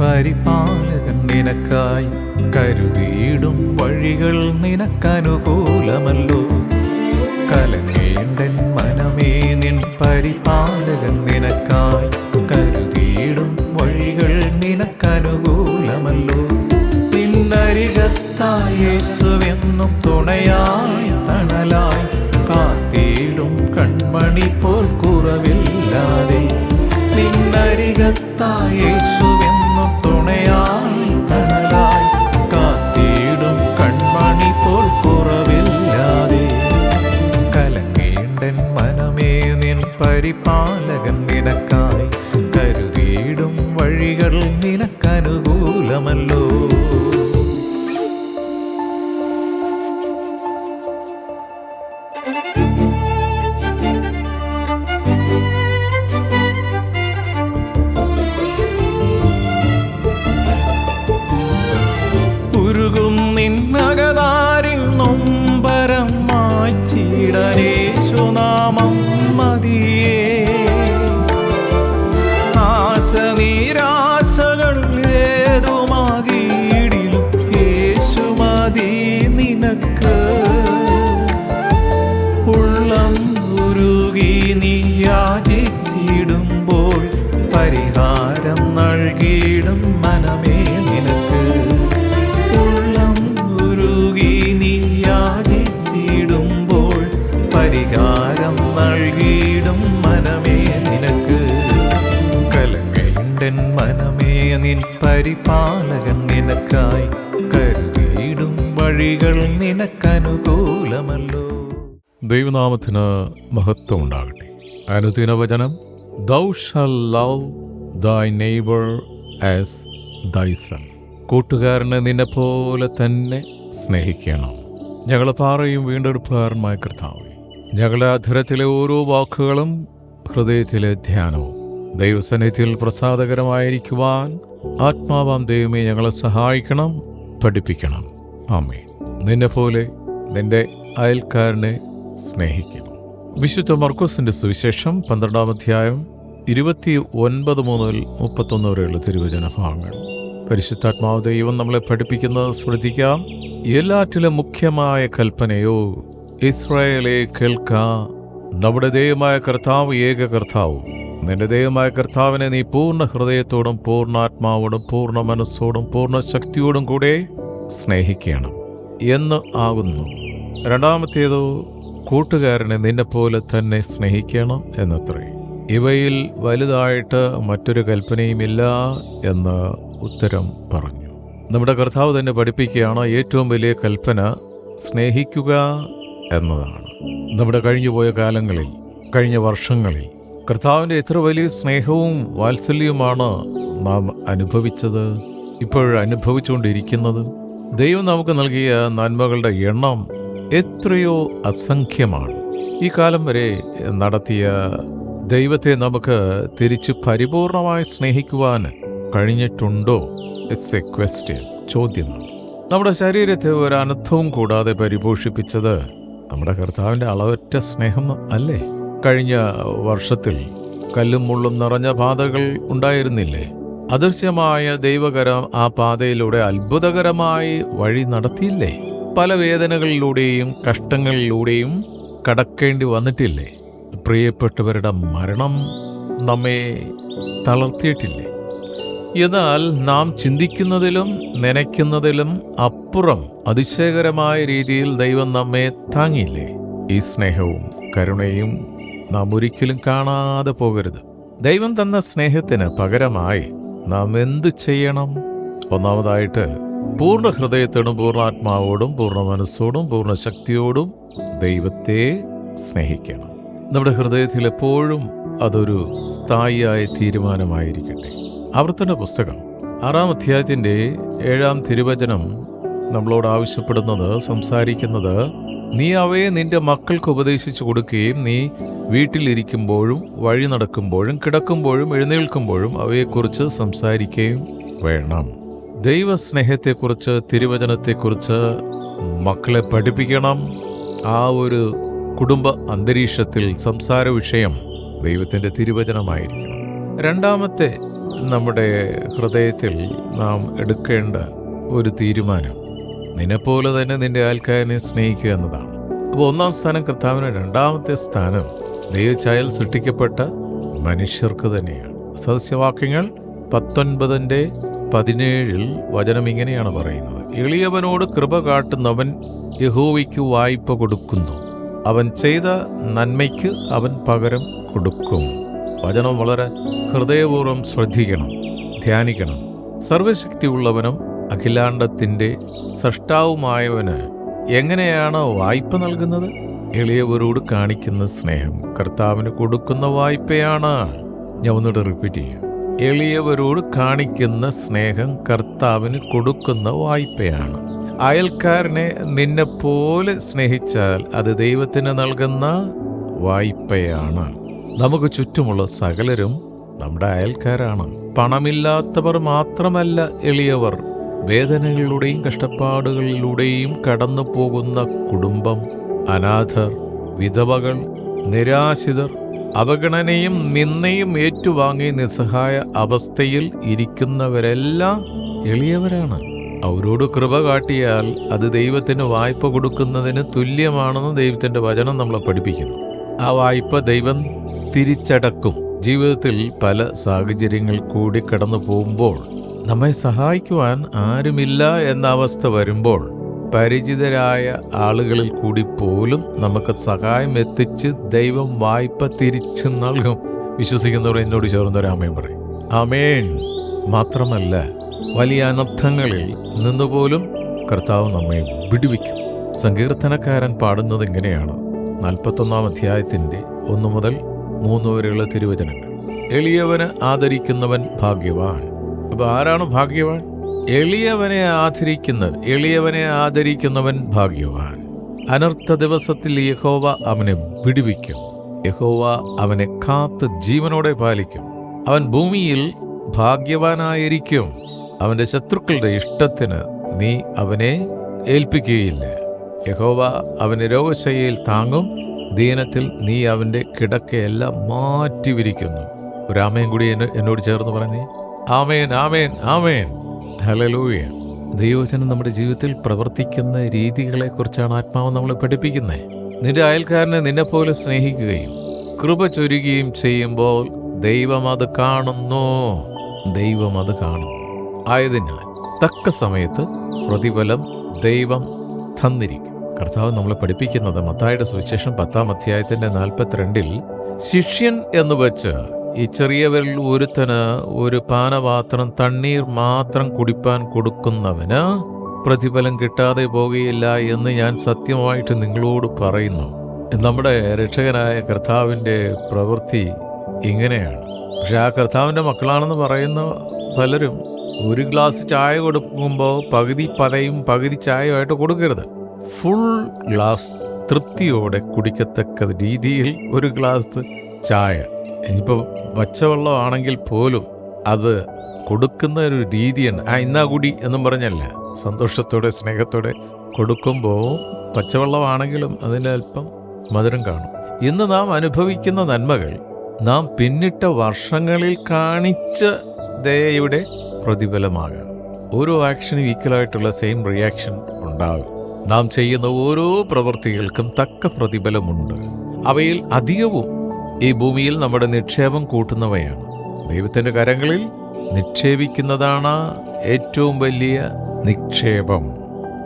പരിപാലകൻ നിനക്കായി കരുതിയിടും വഴികൾ നിനക്കനുകൂലമല്ലോ. കലങ്ങേണ്ടൻ മനമേ നിൻ പരിപാലകൻ നിനക്കായി കരുതിയിടും വഴികൾ നിനക്കനുകൂലമല്ലോ. നിന്നരികത്തായി യേശുവെന്നും തുണയായി തണലായി കാത്തിയിടും കൺമണി പോൽ കുറവില്ലാതെ. നിന്നരികത്തായി കൺമണി പോൽ മനമേ പരിപാലകൻ നിനക്കായി കരുതിയിടും വഴികൾ നിനക്കനുകൂലമല്ലോ. ആശ നീരാശകൾ ഏതുമാകിയിടിലും യേശു നിനക്ക്. ഉള്ളം പരിഹാരം മനമേ നിനക്ക്. ഉള്ളം പരിഹാരം മനമേ നിൻ പരിപാലകൻ നിനക്കായി കരുതിയിടും വഴികൾ നിനക്കനുകൂലമല്ലോ. ദൈവനാമത്തിന് മഹത്വം ഉണ്ടാകട്ടെ അനുദിന വചനം thou love thy neighbour as thyself കൂട്ടുകാരനെ നിന്നെ പോലെ തന്നെ സ്നേഹിക്കണം. ഞങ്ങളെ പാറയും വീണ്ടെടുപ്പുകാരനുമായ കർത്താവേ ഞങ്ങളുടെ അധരത്തിലെ ഓരോ വാക്കുകളും ഹൃദയത്തിലെ ധ്യാനവും ദൈവസന്നിധിയിൽ പ്രസാദകരമായിരിക്കുവാൻ ആത്മാവാം ദൈവമേ ഞങ്ങളെ സഹായിക്കണം പഠിപ്പിക്കണം. ആമേ നിന്നെ പോലെ നിന്റെ അയൽക്കാരനെ സ്നേഹിക്കണം വിശുദ്ധ മർക്കോസിന്റെ സുവിശേഷം പന്ത്രണ്ടാം അധ്യായം ഇരുപത്തി ഒൻപത് മുതൽ മുപ്പത്തൊന്ന് വരെയുള്ള തിരുവചന ഭാഗങ്ങൾ പരിശുദ്ധാത്മാവ് ദൈവം നമ്മളെ പഠിപ്പിക്കുന്നത് ശ്രദ്ധിക്കാം. എല്ലാറ്റിലും മുഖ്യമായ കൽപ്പനയോ ഇസ്രായേലെ കേൾക്ക നമ്മുടെ ദൈവമായ കർത്താവ് ഏക കർത്താവ് നിന്റെ ദൈവമായ കർത്താവിനെ നീ പൂർണ ഹൃദയത്തോടും പൂർണാത്മാവോടും പൂർണ മനസ്സോടും പൂർണ ശക്തിയോടും കൂടെ സ്നേഹിക്കണം. എന്ന് ആകുന്നു. രണ്ടാമത്തേതോ കൂട്ടുകാരനെ നിന്നെ പോലെ തന്നെ സ്നേഹിക്കണം എന്നത്രേ. ഇവയിൽ വലുതായിട്ട് മറ്റൊരു കൽപ്പനയുമില്ല എന്ന് ഉത്തരം പറഞ്ഞു. നമ്മുടെ കർത്താവ് തന്നെ പഠിപ്പിക്കുകയാണ് ഏറ്റവും വലിയ കൽപ്പന സ്നേഹിക്കുക എന്നതാണ്. നമ്മുടെ കഴിഞ്ഞുപോയ കാലങ്ങളിൽ കഴിഞ്ഞ വർഷങ്ങളിൽ കർത്താവിന്റെ എത്ര വലിയ സ്നേഹവും വാത്സല്യവുമാണ് നാം അനുഭവിച്ചത് ഇപ്പോൾ അനുഭവിച്ചുകൊണ്ടിരിക്കുന്നത്. ദൈവം നമുക്ക് നൽകിയ നന്മകളുടെ എണ്ണം എത്രയോ അസംഖ്യമാണ്. ഈ കാലം വരെ നടത്തിയ ദൈവത്തെ നമുക്ക് തിരിച്ചു പരിപൂർണമായി സ്നേഹിക്കുവാൻ കഴിഞ്ഞിട്ടുണ്ടോ? ഇറ്റ്സ് എ ക്വസ്റ്റ്യൻ ചോദ്യമാണ്. നമ്മുടെ ശരീരത്തെ ഒരു അനർത്ഥവും കൂടാതെ പരിപോഷിപ്പിച്ചത് നമ്മുടെ കർത്താവിന്റെ അളവറ്റ സ്നേഹം അല്ലേ? കഴിഞ്ഞ വർഷത്തിൽ കല്ലും മുള്ളും നിറഞ്ഞ പാതകൾ ഉണ്ടായിരുന്നില്ലേ? അദൃശ്യമായ ദൈവകരം ആ പാതയിലൂടെ അത്ഭുതകരമായി വഴി നടത്തിയില്ലേ? പല വേദനകളിലൂടെയും കഷ്ടങ്ങളിലൂടെയും കടക്കേണ്ടി വന്നിട്ടില്ലേ? പ്രിയപ്പെട്ടവരുടെ മരണം നമ്മെ തളർത്തിയിട്ടില്ലേ? എന്നാൽ നാം ചിന്തിക്കുന്നതിലും നനയ്ക്കുന്നതിലും അപ്പുറം അതിശയകരമായ രീതിയിൽ ദൈവം നമ്മെ താങ്ങിയില്ലേ? ഈ സ്നേഹവും കരുണയും നാം ഒരിക്കലും കാണാതെ പോകരുത്. ദൈവം തന്ന സ്നേഹത്തിന് പകരമായി നാം എന്ത് ചെയ്യണം? ഒന്നാമതായിട്ട് പൂർണ ഹൃദയത്തോടും പൂർണാത്മാവോടും പൂർണ മനസ്സോടും പൂർണ ശക്തിയോടും ദൈവത്തെ സ്നേഹിക്കണം. നമ്മുടെ ഹൃദയത്തിൽ എപ്പോഴും അതൊരു സ്ഥായിയായ തീരുമാനമായിരിക്കട്ടെ. ആവർത്തന പുസ്തകം ആറാം അധ്യായത്തിന്റെ ഏഴാം തിരുവചനം നമ്മളോട് ആവശ്യപ്പെടുന്നത് സംസാരിക്കുന്നത് നീ അവയെ നിന്റെ മക്കൾക്ക് ഉപദേശിച്ചു കൊടുക്കുകയും നീ വീട്ടിലിരിക്കുമ്പോഴും വഴി നടക്കുമ്പോഴും കിടക്കുമ്പോഴും എഴുന്നേൽക്കുമ്പോഴും അവയെക്കുറിച്ച് സംസാരിക്കുകയും വേണം. ദൈവസ്നേഹത്തെക്കുറിച്ച് തിരുവചനത്തെക്കുറിച്ച് മക്കളെ പഠിപ്പിക്കണം. ആ ഒരു കുടുംബ അന്തരീക്ഷത്തിൽ സംസാര വിഷയം ദൈവത്തിന്റെ തിരുവചനമായിരിക്കണം. രണ്ടാമത്തെ നമ്മുടെ ഹൃദയത്തിൽ നാം എടുക്കേണ്ട ഒരു തീരുമാനം നിന്നെപ്പോലെ തന്നെ നിന്റെ ആൽക്കാരനെ സ്നേഹിക്കുക എന്നതാണ്. അപ്പോൾ ഒന്നാം സ്ഥാനം കർത്താവിന് രണ്ടാമത്തെ സ്ഥാനം ദൈവചായൽ സൃഷ്ടിക്കപ്പെട്ട മനുഷ്യർക്ക് തന്നെയാണ്. സദസ്യവാക്യങ്ങൾ പത്തൊൻപതിന്റെ പതിനേഴിൽ വചനം ഇങ്ങനെയാണ് പറയുന്നത്. എളിയവനോട് കൃപ കാട്ടുന്നവൻ യഹോവയ്ക്ക് വായ്പ കൊടുക്കുന്നു. അവൻ ചെയ്ത നന്മയ്ക്ക് അവൻ പകരം കൊടുക്കും. വചനം വളരെ ഹൃദയപൂർവം ശ്രദ്ധിക്കണം ധ്യാനിക്കണം. സർവശക്തിയുള്ളവനും അഖിലാണ്ടത്തിന്റെ സൃഷ്ടാവുമായവന് എങ്ങനെയാണ് വായ്പ നൽകുന്നത്? എളിയവരോട് കാണിക്കുന്ന സ്നേഹം കർത്താവിന് കൊടുക്കുന്ന വായ്പയാണ്. ഞാൻ ഒന്നുകൂടെ റിപ്പീറ്റ് ചെയ്യാം. എളിയവരോട് കാണിക്കുന്ന സ്നേഹം കർത്താവിന് കൊടുക്കുന്ന വായ്പയാണ്. അയൽക്കാരനെ നിന്നെപ്പോലെ സ്നേഹിച്ചാൽ അത് ദൈവത്തിന് നൽകുന്ന വായ്പയാണ്. നമുക്ക് ചുറ്റുമുള്ള സകലരും നമ്മുടെ അയൽക്കാരാണ്. പണമില്ലാത്തവർ മാത്രമല്ല എളിയവർ. വേദനകളിലൂടെയും കഷ്ടപ്പാടുകളിലൂടെയും കടന്നു പോകുന്ന കുടുംബം അനാഥർ വിധവകൾ നിരാശിതർ അവഗണനയും നിന്നയും ഏറ്റുവാങ്ങി നിസ്സഹായ അവസ്ഥയിൽ ഇരിക്കുന്നവരെല്ലാം എളിയവരാണ്. അവരോട് കൃപ കാട്ടിയാൽ അത് ദൈവത്തിന് വായ്പ കൊടുക്കുന്നതിന് തുല്യമാണെന്ന് ദൈവത്തിന്റെ വചനം നമ്മളെ പഠിപ്പിക്കുന്നു. ആ വായ്പ ദൈവം തിരിച്ചടക്കും. ജീവിതത്തിൽ പല സാഹചര്യങ്ങൾ കൂടി കടന്നു പോകുമ്പോൾ നമ്മെ സഹായിക്കുവാൻ ആരുമില്ല എന്ന അവസ്ഥ വരുമ്പോൾ പരിചിതരായ ആളുകളിൽ കൂടി പോലും നമുക്ക് സഹായം എത്തിച്ച് ദൈവം വായ്പ തിരിച്ചു നൽകും. വിശ്വസിക്കുന്നവർ എന്നോട് ചേർന്നൊരു ആമേൻ പറയും. ആമേൻ. മാത്രമല്ല വലിയ അനർത്ഥങ്ങളിൽ നിന്നുപോലും കർത്താവ് നമ്മെ വിടുവിക്കും. സങ്കീർത്തനക്കാരൻ പാടുന്നത് ഇങ്ങനെയാണ്. നാൽപ്പത്തൊന്നാം അധ്യായത്തിന്റെ ഒന്നു മുതൽ മൂന്ന് വരെയുള്ള തിരുവചനങ്ങൾ. എളിയവന് ആദരിക്കുന്നവൻ ഭാഗ്യവാൻ. അപ്പൊ ആരാണ് ഭാഗ്യവാൻ? എളിയവനെ ആദരിക്കുന്നത് എളിയവനെ ആദരിക്കുന്നവൻ ഭാഗ്യവാൻ. അനർത്ഥ ദിവസത്തിൽ യഹോവ അവനെ വിടുവിക്കും. യഹോവ അവനെ കാത്ത് ജീവനോടെ പാലിക്കും. അവൻ ഭൂമിയിൽ ഭാഗ്യവാനായിരിക്കും. അവന്റെ ശത്രുക്കളുടെ ഇഷ്ടത്തിന് നീ അവനെ ഏൽപ്പിക്കുകയില്ല. യഹോവ അവനെ രോഗശയ്യയിൽ താങ്ങും. ദീനത്തിൽ നീ അവന്റെ കിടക്കയെല്ലാം മാറ്റി വിരിക്കുന്നു ആമയും കൂടി എന്നോട് ചേർന്ന് പറഞ്ഞേ. ആമേൻ ആമേൻ ആമേൻ. ഹലലൂയ ദൈവചനം നമ്മുടെ ജീവിതത്തിൽ പ്രവർത്തിക്കുന്ന രീതികളെ കുറിച്ചാണ് ആത്മാവ് നമ്മളെ പഠിപ്പിക്കുന്നത്. നിന്റെ അയൽക്കാരനെ നിന്നെപ്പോലെ സ്നേഹിക്കുകയും കൃപ ചൊരുകയും ചെയ്യുമ്പോൾ ദൈവം അത് കാണുന്നു. ദൈവം അത് കാണുന്നു. ആയതിനാൽ തക്ക സമയത്ത് പ്രതിഫലം ദൈവം തന്നിരിക്കും. കർത്താവ് നമ്മളെ പഠിപ്പിക്കുന്നത് മത്തായുടെ സുവിശേഷം പത്താം അധ്യായത്തിന്റെ നാൽപ്പത്തിരണ്ടിൽ ശിഷ്യൻ എന്ന് വെച്ച് ഈ ചെറിയവരിൽ ഒരുത്തന് ഒരു പാനപാത്രം തണ്ണീർ മാത്രം കുടിപ്പാൻ കൊടുക്കുന്നവന് പ്രതിഫലം കിട്ടാതെ പോകുകയില്ല എന്ന് ഞാൻ സത്യമായിട്ട് നിങ്ങളോട് പറയുന്നു. നമ്മുടെ രക്ഷകനായ കർത്താവിന്റെ പ്രവൃത്തി ഇങ്ങനെയാണ്. പക്ഷെ ആ കർത്താവിന്റെ മക്കളാണെന്ന് പറയുന്ന പലരും ഒരു ഗ്ലാസ് ചായ കൊടുക്കുമ്പോൾ പകുതി പലയും പകുതി ചായയുമായിട്ട് കൊടുക്കരുത്. ഫുൾ ഗ്ലാസ് തൃപ്തിയോടെ കുടിക്കത്തക്ക രീതിയിൽ ഒരു ഗ്ലാസ് ചായ. ഇനിയിപ്പോൾ പച്ചവെള്ളമാണെങ്കിൽ പോലും അത് കൊടുക്കുന്ന ഒരു രീതിയാണ്. ആ ഇന്നാ കൂടി എന്നും പറഞ്ഞല്ല? സന്തോഷത്തോടെ സ്നേഹത്തോടെ കൊടുക്കുമ്പോൾ പച്ചവെള്ളമാണെങ്കിലും അതിന്റെ അല്പം മധുരം കാണും. ഇന്ന് നാം അനുഭവിക്കുന്ന നന്മകൾ നാം പിന്നിട്ട വർഷങ്ങളിൽ കാണിച്ച ദയയുടെ പ്രതിഫലമാകാം. ഓരോ ആക്ഷനും ഈക്വലായിട്ടുള്ള സെയിം റിയാക്ഷൻ ഉണ്ടാകും. നാം ചെയ്യുന്ന ഓരോ പ്രവൃത്തികൾക്കും തക്ക പ്രതിഫലമുണ്ട്. അവയിൽ അധികവും ഈ ഭൂമിയിൽ നമ്മുടെ നിക്ഷേപം കൂട്ടുന്നവയാണ്. ദൈവത്തിന്റെ കരങ്ങളിൽ നിക്ഷേപിക്കുന്നതാണ് ഏറ്റവും വലിയ നിക്ഷേപം.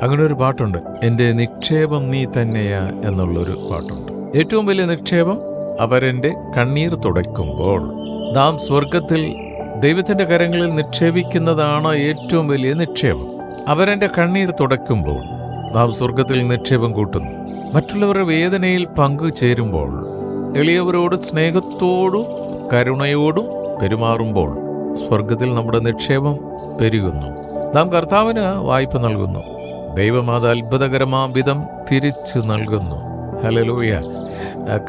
അങ്ങനെ ഒരു പാട്ടുണ്ട്. എന്റെ നിക്ഷേപം നീ തന്നെയാ എന്നുള്ളൊരു പാട്ടുണ്ട്. ഏറ്റവും വലിയ നിക്ഷേപം അവരെന്റെ കണ്ണീർ തുടയ്ക്കുമ്പോൾ നാം സ്വർഗത്തിൽ ദൈവത്തിന്റെ കരങ്ങളിൽ നിക്ഷേപിക്കുന്നതാണ് ഏറ്റവും വലിയ നിക്ഷേപം. അവരെന്റെ കണ്ണീർ തുടയ്ക്കുമ്പോൾ നാം സ്വർഗത്തിൽ നിക്ഷേപം കൂട്ടുന്നു. മറ്റുള്ളവരുടെ വേദനയിൽ പങ്കുചേരുമ്പോൾ എളിയവരോട് സ്നേഹത്തോടും കരുണയോടും പെരുമാറുമ്പോൾ സ്വർഗത്തിൽ നമ്മുടെ നിക്ഷേപം പെരുകുന്നു. നാം കർത്താവിന് വായ്പ നൽകുന്നു. ദൈവം അത് അത്ഭുതകരമാം വിധം തിരിച്ചു നൽകുന്നു. ഹലലൂയ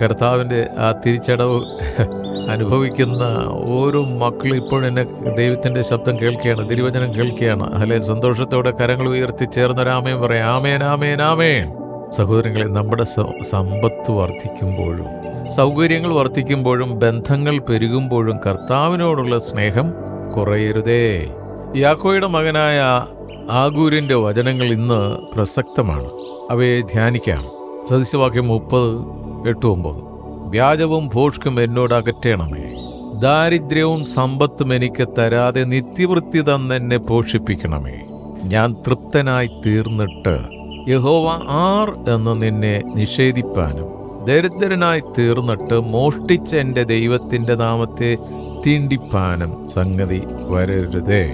കർത്താവിന്റെ ആ തിരിച്ചടവ് അനുഭവിക്കുന്ന ഓരോ മക്കളും ഇപ്പോൾ എന്നെ ദൈവത്തിന്റെ ശബ്ദം കേൾക്കുകയാണ് തിരുവചനം കേൾക്കുകയാണ്. അല്ലെ സന്തോഷത്തോടെ കരങ്ങൾ ഉയർത്തി ചേർന്നൊരാമയും പറയാം. ആമേൻ ആമേൻ ആമേൻ. സഹോദരങ്ങളെ നമ്മുടെ സമ്പത്ത് വർദ്ധിക്കുമ്പോഴും സൗകര്യങ്ങൾ വർദ്ധിക്കുമ്പോഴും ബന്ധങ്ങൾ പെരുകുമ്പോഴും കർത്താവിനോടുള്ള സ്നേഹം കുറയരുതേ. യാക്കോയുടെ മകനായ ആഗൂരിന്റെ വചനങ്ങൾ ഇന്ന് പ്രസക്തമാണ്. അവയെ ധ്യാനിക്കാം. സദസ്യവാക്യം മുപ്പത് എട്ട് ഒമ്പത്. വ്യാജവും ഭോഷ്കും എന്നോട് അകറ്റണമേ. ദാരിദ്ര്യവും സമ്പത്തും എനിക്ക് തരാതെ നിത്യവൃത്തി തന്നെന്നെ പോഷിപ്പിക്കണമേ. ഞാൻ തൃപ്തനായി തീർന്നിട്ട് യഹോവ ആർ എന്ന് നിന്നെ നിഷേധിപ്പാനും ദരിദ്രനായി തീർന്നിട്ട് മോഷ്ടിച്ച എന്റെ ദൈവത്തിന്റെ നാമത്തെ തീണ്ടിപ്പാനും സംഗതി വരരുതേ.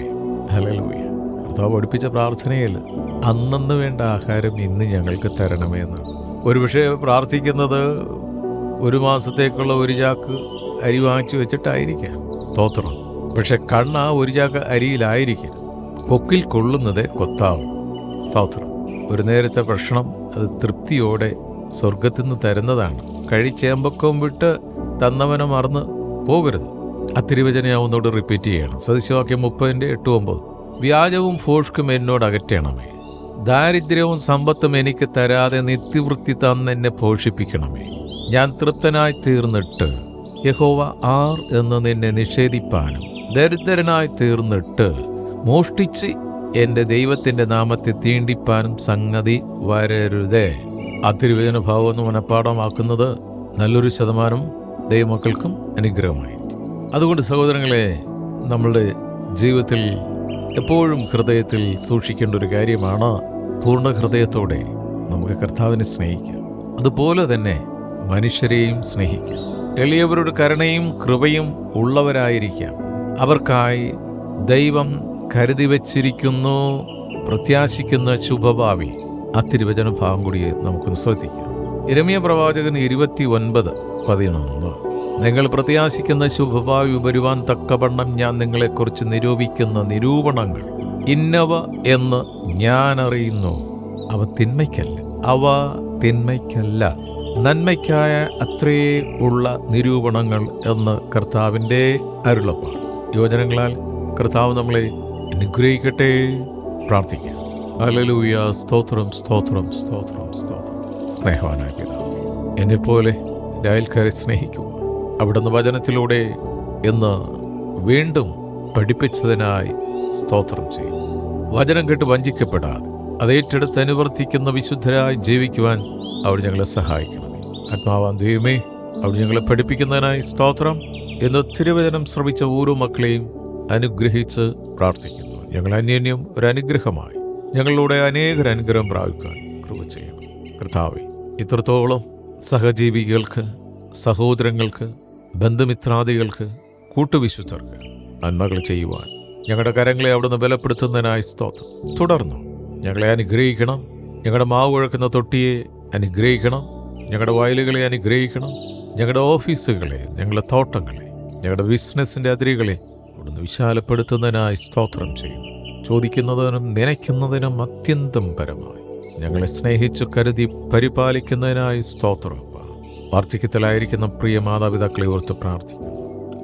ഹലലൂയ കർത്താവ് പഠിപ്പിച്ച പ്രാർത്ഥനയിൽ അന്നന്ന് വേണ്ട ആഹാരം ഇന്ന് ഞങ്ങൾക്ക് തരണമേ ഒരുപക്ഷെ പ്രാർത്ഥിക്കുന്നത് ഒരു മാസത്തേക്കുള്ള ഒരു ചാക്ക് അരി വാങ്ങിച്ചു വെച്ചിട്ടായിരിക്കാം. തോത്രം പക്ഷെ കണ്ണ് ആ ഒരു ചാക്ക് അരിയിലായിരിക്കും. കൊക്കിൽ കൊള്ളുന്നത് കൊത്താവും. സ്തോത്രം. ഒരു നേരത്തെ ഭക്ഷണം അത് തൃപ്തിയോടെ സ്വർഗത്തിൽ നിന്ന് തരുന്നതാണ്. കഴിച്ചേമ്പക്കവും വിട്ട് തന്നവനെ മറന്ന് പോകരുത്. ഒന്നുകൂടെ റിപ്പീറ്റ് ചെയ്യണം. സദസ്യവാക്യം മുപ്പതിന്റെ എട്ട് ഒമ്പത്. വ്യാജവും ഫോഷ്കും എന്നോട് അകറ്റണമേ. ദാരിദ്ര്യവും സമ്പത്തും എനിക്ക് തരാതെ നിത്യവൃത്തി തന്നെന്നെ പോഷിപ്പിക്കണമേ. ഞാൻ തൃപ്തനായി തീർന്നിട്ട് യഹോവ ആർ എന്ന് നിന്നെ നിഷേധിപ്പാനും ദരിദ്രനായി തീർന്നിട്ട് മോഷ്ടിച്ച് എന്റെ ദൈവത്തിന്റെ നാമത്തെ തീണ്ടിപ്പാനും സംഗതി വരരുതേ. ആ തിരുവചന ഭാവം ഒന്ന് മനഃപ്പാടമാക്കുന്നത് നല്ലൊരു ശതമാനം ദൈവമക്കൾക്കും അനുഗ്രഹമായി അതുകൊണ്ട് സഹോദരങ്ങളെ നമ്മളുടെ ജീവിതത്തിൽ എപ്പോഴും ഹൃദയത്തിൽ സൂക്ഷിക്കേണ്ട ഒരു കാര്യമാണ് പൂർണ ഹൃദയത്തോടെ നമുക്ക് കർത്താവിനെ സ്നേഹിക്കാം. അതുപോലെ തന്നെ മനുഷ്യരെയും സ്നേഹിക്കാം. എളിയവരുടെ കരുണയും കൃപയും ഉള്ളവരായിരിക്കാം. അവർക്കായി ദൈവം കരുതി വച്ചിരിക്കുന്നു പ്രത്യാശിക്കുന്ന ശുഭഭാവി. ആ തിരുവചന ഭാഗം കൂടി നമുക്കൊന്ന് ശ്രദ്ധിക്കാം. ഇരമിയ പ്രവാചകൻ ഇരുപത്തി ഒൻപത് പതിനൊന്ന്. നിങ്ങൾ പ്രത്യാശിക്കുന്ന ശുഭഭാവി വരുവാൻ തക്കവണ്ണം ഞാൻ നിങ്ങളെക്കുറിച്ച് നിരൂപിക്കുന്ന നിരൂപണങ്ങൾ ഇന്നവ എന്ന് ഞാൻ അറിയുന്നു അവ തിന്മയ്ക്കല്ല അവ തിന്മയ്ക്കല്ല. നന്മയ്ക്കായ അത്രേ ഉള്ള നിരൂപണങ്ങൾ എന്ന് കർത്താവിന്റെ അരുളപ്പാണ് യോജനങ്ങളാൽ കർത്താവ് നമ്മളെ അനുഗ്രഹിക്കട്ടെ. പ്രാർത്ഥിക്കാം. അലലൂയ സ്തോത്രം സ്തോത്രം സ്തോത്രം സ്തോത്രം. സ്നേഹവാനായ പിതാവ് എന്നെപ്പോലെ എന്റെ സ്നേഹിക്കുക. അവിടുന്ന് വചനത്തിലൂടെ എന്ന് വീണ്ടും പഠിപ്പിച്ചതിനായി സ്തോത്രം ചെയ്യുന്നു വചനം കേട്ട് വഞ്ചിക്കപ്പെടാതെ അത് ഏറ്റെടുത്ത് അനുവർത്തിക്കുന്ന വിശുദ്ധരായി ജീവിക്കുവാൻ അവിടെ ഞങ്ങളെ സഹായിക്കണമേ. ആത്മാവാൻ ദൈവമേ അവിടെ ഞങ്ങളെ പഠിപ്പിക്കുന്നതിനായി സ്തോത്രം എന്ന് തിരുവചനം ശ്രമിച്ച ഓരോ മക്കളെയും അനുഗ്രഹിച്ച് പ്രാർത്ഥിക്കുന്നു. ഞങ്ങൾ അന്യോന്യം ഒരു അനുഗ്രഹമായി ഞങ്ങളിലൂടെ അനേകർ അനുഗ്രഹം പ്രാപിക്കാൻ കൃപ ചെയ്യണം. കർത്താവെ ഇത്രത്തോളം സഹജീവികൾക്ക് സഹോദരങ്ങൾക്ക് ബന്ധുമിത്രാദികൾക്ക് കൂട്ടുവിശുദ്ധർക്ക് നന്മകൾ ചെയ്യുവാൻ ഞങ്ങളുടെ കരങ്ങളെ അവിടുന്ന് ബലപ്പെടുത്തുന്നതിനായി സ്തോത്രം. തുടർന്നു ഞങ്ങളെ അനുഗ്രഹിക്കണം. ഞങ്ങളുടെ മാവ് കുഴക്കുന്ന തൊട്ടിയെ അനുഗ്രഹിക്കണം. ഞങ്ങളുടെ വയലുകളെ അനുഗ്രഹിക്കണം. ഞങ്ങളുടെ ഓഫീസുകളെ ഞങ്ങളുടെ തോട്ടങ്ങളെ ഞങ്ങളുടെ ബിസിനസ്സിന്റെ അതിരുകളെ അവിടുന്ന് വിശാലപ്പെടുത്തുന്നതിനായി സ്തോത്രം ചെയ്യുന്നു. ചോദിക്കുന്നതിനും നനയ്ക്കുന്നതിനും അത്യന്തം പരമായി. ഞങ്ങളെ സ്നേഹിച്ചു കരുതി പരിപാലിക്കുന്നതിനായി സ്തോത്രം വാർദ്ധക്യത്തിലായിരിക്കുന്ന പ്രിയ മാതാപിതാക്കളെ ഓർത്ത് പ്രാർത്ഥിക്കുന്നു.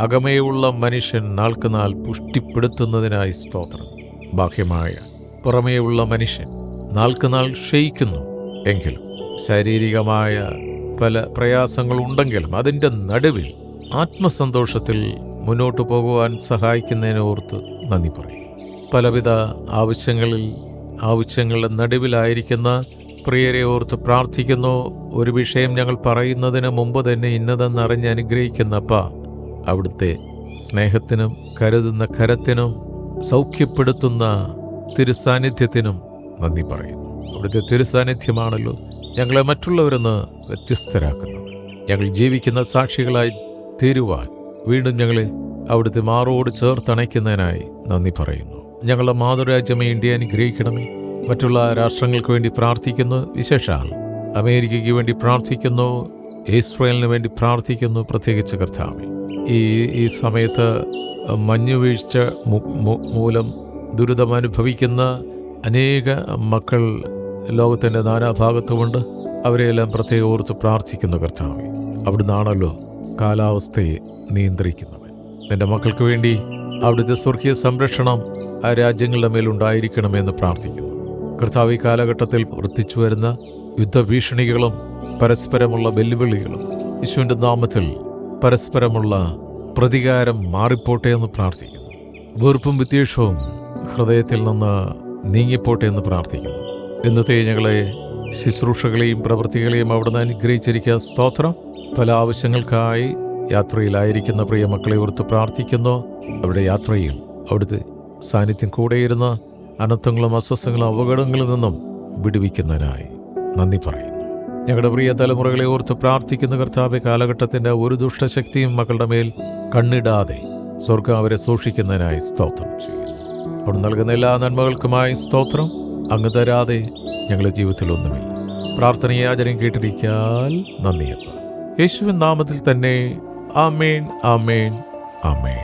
അകമേയുള്ള മനുഷ്യൻ നാൾക്കുനാൾ പുഷ്ടിപ്പെടുത്തുന്നതിനായി സ്തോത്രം. ബാഹ്യമായ പുറമേയുള്ള മനുഷ്യൻ നാൾക്കുനാൾ ക്ഷയിക്കുന്നു. എങ്കിലും ശാരീരികമായ പല പ്രയാസങ്ങളുണ്ടെങ്കിലും അതിന്റെ നടുവിൽ ആത്മസന്തോഷത്തിൽ മുന്നോട്ട് പോകുവാൻ സഹായിക്കുന്നതിനെ ഓർത്ത് നന്ദി പറയും. പലവിധ ആവശ്യങ്ങളിൽ ആവശ്യങ്ങളുടെ നടുവിലായിരിക്കുന്ന പ്രിയരെ ഓർത്ത് പ്രാർത്ഥിക്കുന്നു. ഒരു വിഷയം ഞങ്ങൾ പറയുന്നതിന് മുമ്പ് തന്നെ ഇന്നതെന്നറിഞ്ഞ് അനുഗ്രഹിക്കുന്നപ്പ അവിടുത്തെ സ്നേഹത്തിനും കരുതുന്ന കരത്തിനും സൗഖ്യപ്പെടുത്തുന്ന തിരുസാന്നിധ്യത്തിനും നന്ദി പറയുന്നു. അവിടുത്തെ തിരുസാന്നിധ്യമാണല്ലോ ഞങ്ങളെ മറ്റുള്ളവരെന്ന് വ്യത്യസ്തരാക്കുന്നത്. ഞങ്ങൾ ജീവിക്കുന്ന സാക്ഷികളായി തീരുവാൻ വീണ്ടും ഞങ്ങളെ അവിടുത്തെ മാറോട് ചേർത്തണയ്ക്കുന്നതിനായി നന്ദി പറയുന്നു. ഞങ്ങളുടെ മാതൃരാജ്യമേ ഇന്ത്യ അനുഗ്രഹിക്കണമേ. മറ്റുള്ള രാഷ്ട്രങ്ങൾക്ക് വേണ്ടി പ്രാർത്ഥിക്കുന്നു വിശേഷാൽ. അമേരിക്കയ്ക്ക് വേണ്ടി പ്രാർത്ഥിക്കുന്നു ഇസ്രയേലിന് വേണ്ടി പ്രാർത്ഥിക്കുന്നു പ്രത്യേകിച്ച് കർത്താവ്. ഈ ഈ സമയത്ത് മഞ്ഞുവീഴ്ച മൂലം ദുരിതമനുഭവിക്കുന്ന അനേക മക്കൾ ലോകത്തിന്റെ നാനാഭാഗത്തുമുണ്ട്. അവരെയെല്ലാം പ്രത്യേകം ഓർത്ത് പ്രാർത്ഥിക്കുന്നു കർത്താവ്. അവിടുന്നാണല്ലോ കാലാവസ്ഥയെ നിയന്ത്രിക്കുന്നവൻ. നിന്റെ മക്കൾക്ക് വേണ്ടി അവിടുത്തെ സ്വർഗീയ സംരക്ഷണം ആ രാജ്യങ്ങളുടെ മേലുണ്ടായിരിക്കണമെന്ന് പ്രാർത്ഥിക്കുന്നു. കർത്താവ് ഈ കാലഘട്ടത്തിൽ വർദ്ധിച്ചു വരുന്ന യുദ്ധഭീഷണികളും പരസ്പരമുള്ള വെല്ലുവിളികളും യേശുവിന്റെ നാമത്തിൽ പരസ്പരമുള്ള പ്രതികാരം മാറിപ്പോട്ടെ എന്ന് പ്രാർത്ഥിക്കുന്നു. വെറുപ്പും വിദ്വേഷവും ഹൃദയത്തിൽ നിന്ന് നീങ്ങിപ്പോട്ടെ എന്ന് പ്രാർത്ഥിക്കുന്നു. ഇന്നത്തെ ഞങ്ങളെ ശുശ്രൂഷകളെയും പ്രവൃത്തികളെയും അവിടുന്ന് അനുഗ്രഹിച്ചിരിക്കുക സ്തോത്രം. പല ആവശ്യങ്ങൾക്കായി യാത്രയിലായിരിക്കുന്ന പ്രിയ മക്കളെ ഓർത്ത് പ്രാർത്ഥിക്കുന്നു. അവിടെ യാത്രയിൽ അവിടുത്തെ സാന്നിധ്യം കൂടെയിരുന്ന് അനർത്ഥങ്ങളും അസ്വസ്ഥങ്ങളും അപകടങ്ങളിൽ നിന്നും വിടുവിക്കുന്നതിനായി നന്ദി പറയുന്നു. ഞങ്ങളുടെ പ്രിയ തലമുറകളെ ഓർത്ത് പ്രാർത്ഥിക്കുന്ന കർത്താവ് കാലഘട്ടത്തിന്റെ ഒരു ദുഷ്ടശക്തിയും മക്കളുടെ മേൽ കണ്ണിടാതെ സ്വർഗം അവരെ സൂക്ഷിക്കുന്നതിനായി സ്തോത്രം ചെയ്യുന്നു. അവിടെ നൽകുന്ന എല്ലാ നന്മകൾക്കുമായി സ്തോത്രം. അങ്ങ് തരാതെ ഞങ്ങളുടെ ജീവിതത്തിൽ ഒന്നുമില്ല. പ്രാർത്ഥനയാചനം കേട്ടിരിക്കാൽ നന്ദിയപ്പ യേശുവിൻ നാമത്തിൽ തന്നെ ആമേൻ അമേൻ അമേൻ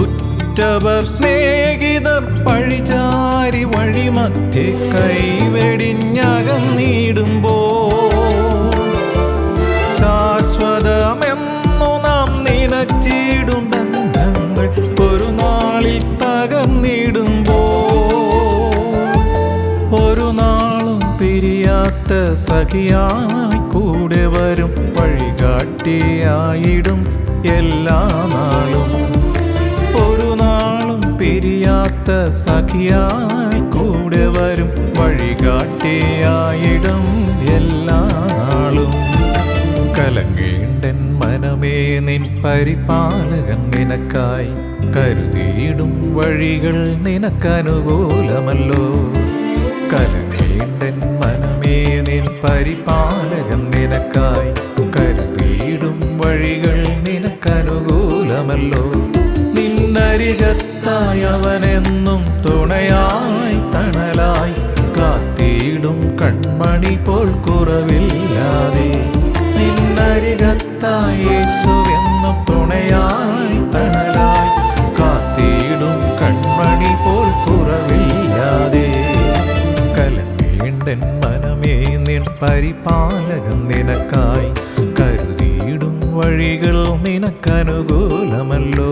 ഉറ്റവർ സ്നേഹിത പഴിചാരി വഴിമധ്യേ കൈവെടിഞ്ഞകന്നിടുമ്പോ ശാശ്വതമെന്നു തകർന്നിടുമ്പോ ഒരു നാളും പിരിയാത്ത സഖിയായി കൂടെ വരും. വഴികാട്ടിയായിടും എല്ലാ നാളും. ഒരു നാളും പിരിയാത്ത സഖിയായി കൂടെ വരും. വഴികാട്ടിയായിടും എല്ലാ നാളും. കലങ്ങീണ്ടൻ മനമേ നിൻ പരിപാലകൻ നിനക്കായി കരുതിയിടും വഴികൾ നിനക്കനുകൂലമല്ലോ. കലമേണ്ടൻ മനമേ നിൻ പരിപാലകൻ നിനക്കായി കരുതിയിടും വഴികൾ നിനക്കനുകൂലമല്ലോ. നിന്നരികത്തായി അവനെന്നും തുണയായി തണലായി കാത്തിയിടും കൺമണി പോൽ കുറവില്ലാതെ. നിന്നരികത്തായി യേശുവെന്നും തുണയായി തണലായി കാത്തിയിടും കൺമണി പോൽ കുറവില്ലാതെ. മനമേ നിൻ പരിപാലകൻ നിനക്കായി കരുതിയിടും വഴികൾ നിനക്കനുകൂലമല്ലോ.